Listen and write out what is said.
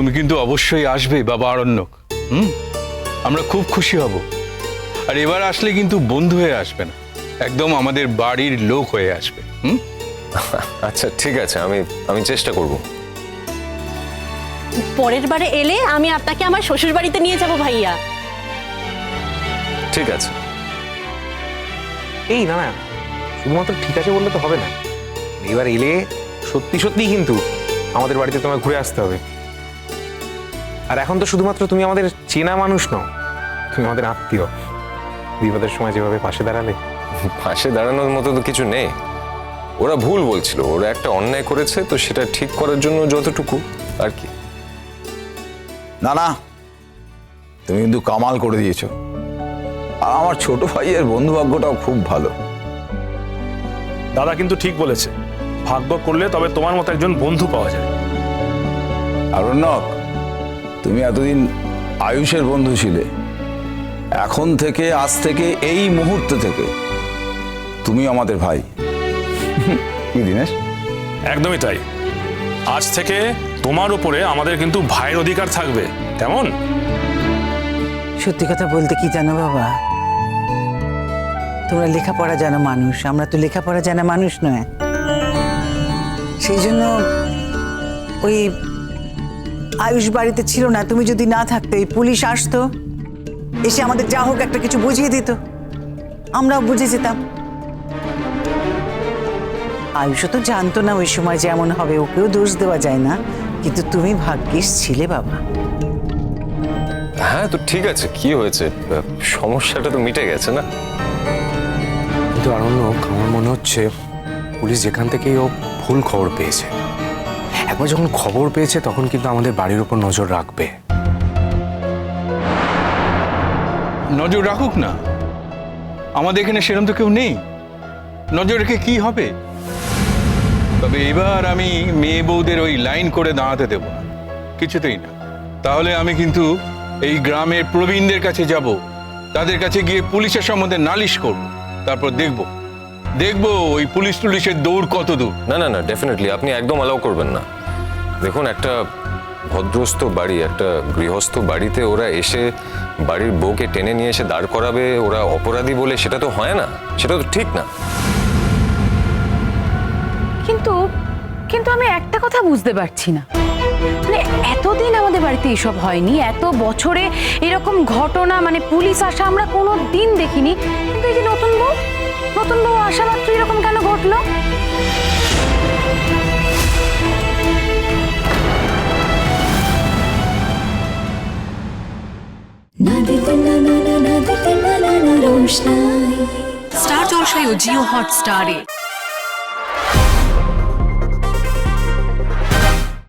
তুমি কিন্তু অবশ্যই আসবে বাবা আরণ্যক। হুম? আমরা খুব খুশি হব। আর এবার আসলে কিন্তু বন্ধু হয়ে আসবে না। একদম আমাদের বাড়ির লোক হয়ে আসবে। হুম? আচ্ছা ঠিক আছে আমি আমি চেষ্টা করব। পরের বারে এলে আমি আপনাকে আমার শ্বশুর বাড়িতে নিয়ে যাব ভাইয়া। ঠিক আছে। এই না না শুধুমাত্র ঠিক আছে বললে তো হবে না। এবার এলে সত্যি সত্যি কিন্তু আমাদের বাড়িতে তোমায় ঘুরে আসতে হবে। আর এখন তো শুধুমাত্র তুমি আমাদের চেনা মানুষ নও তুমি আমাদের আত্মীয়। বিপদের সময় যেভাবে পাশে দাঁড়ালে। পাশে দাঁড়ানোর মতো তো কিছু নেই। ওরা ভুল বলছিল ওরা একটা অন্যায় করেছে তো সেটা ঠিক করার জন্য যতটুকু আর কি। না না তুমি কিন্তু কামাল করে দিয়েছ। আর আমার ছোট ভাইয়ের বন্ধু ভাগ্যটাও খুব ভালো। দাদা কিন্তু ঠিক বলেছে। ভাগ্য করলে তবে তোমার মতো একজন বন্ধু পাওয়া যায়। আরণ্যক তুমি এতদিন আয়ুষের বন্ধু ছিলে। এখন থেকে আজ থেকে এই মুহূর্ত থেকে তুমি আমাদের ভাই। কি দিনেশ? একদমই তাই। আজ থেকে তোমার উপরে আমাদের কিন্তু ভাইয়ের অধিকার থাকবে। তেমন সত্যি কথা বলতে কি জানো বাবা? তোমরা লেখাপড়া জানো মানুষ আমরা তো লেখাপড়া জানা মানুষ নয়। সেই জন্য ওই আয়ুষ বাড়িতে ছিল না তুমি যদি না থাকতে এই পুলিশ আসতো। এসে আমাদের যা হোক একটা কিছু বুঝিয়ে দিত। আমরাও বুঝে যেতাম। আয়ুষও তো জানতো না ওই সময় যেমন হবে ওকেও দোষ দেওয়া যায় না। কিন্তু তুমি ভাগ্যিস ছিলে বাবা। হ্যাঁ তো ঠিক আছে কি হয়েছে? সমস্যাটা তো মিটে গেছে না? কিন্তু আরণ্যক আমার মনে হচ্ছে পুলিশ যেখান থেকেই ও ভুল খবর পেয়েছে। একবার যখন খবর পেয়েছে তখন কিন্তু আমাদের বাড়ির উপর নজর রাখবে। নজর রাখুক না। আমাদের এখানে সেরকম তো কেউ নেই। নজর রেখে কি হবে? তবে এবার আমি মেয়ে বউদের ওই লাইন করে দাঁড়াতে দেব না। কিছুতেই না। তাহলে আমি কিন্তু এই গ্রামের প্রবীণদের কাছে যাব। তাদের কাছে গিয়ে পুলিশের সম্বন্ধে নালিশ করব। তারপর দেখব। দেখব ওই পুলিশ টুলিশের দৌড় কত দূর। না না না ডেফিনেটলি আপনি একদম অ্যালাউ করবেন না। দেখুন, একটা ভদ্রস্থ বাড়ি, একটা গৃহস্থ বাড়িতে ওরা এসে বাড়ির বউকে টেনে নিয়ে এসে দাঁড় করাবে, ওরা অপরাধী বলে সেটা তো হয় না, সেটা তো ঠিক না। কিন্তু কিন্তু আমি একটা কথা বুঝতে পারছি না। মানে এতদিন আমাদের বাড়িতে এসব হয়নি, এত বছরে এরকম ঘটনা মানে পুলিশ আসা আমরা কোনো দিন দেখিনি, কিন্তু এই যে নতুন বউ নতুন বউ আসা মাত্র এরকম কেন ঘটলো? স্টার জলসায় ও জিও হটস্টারে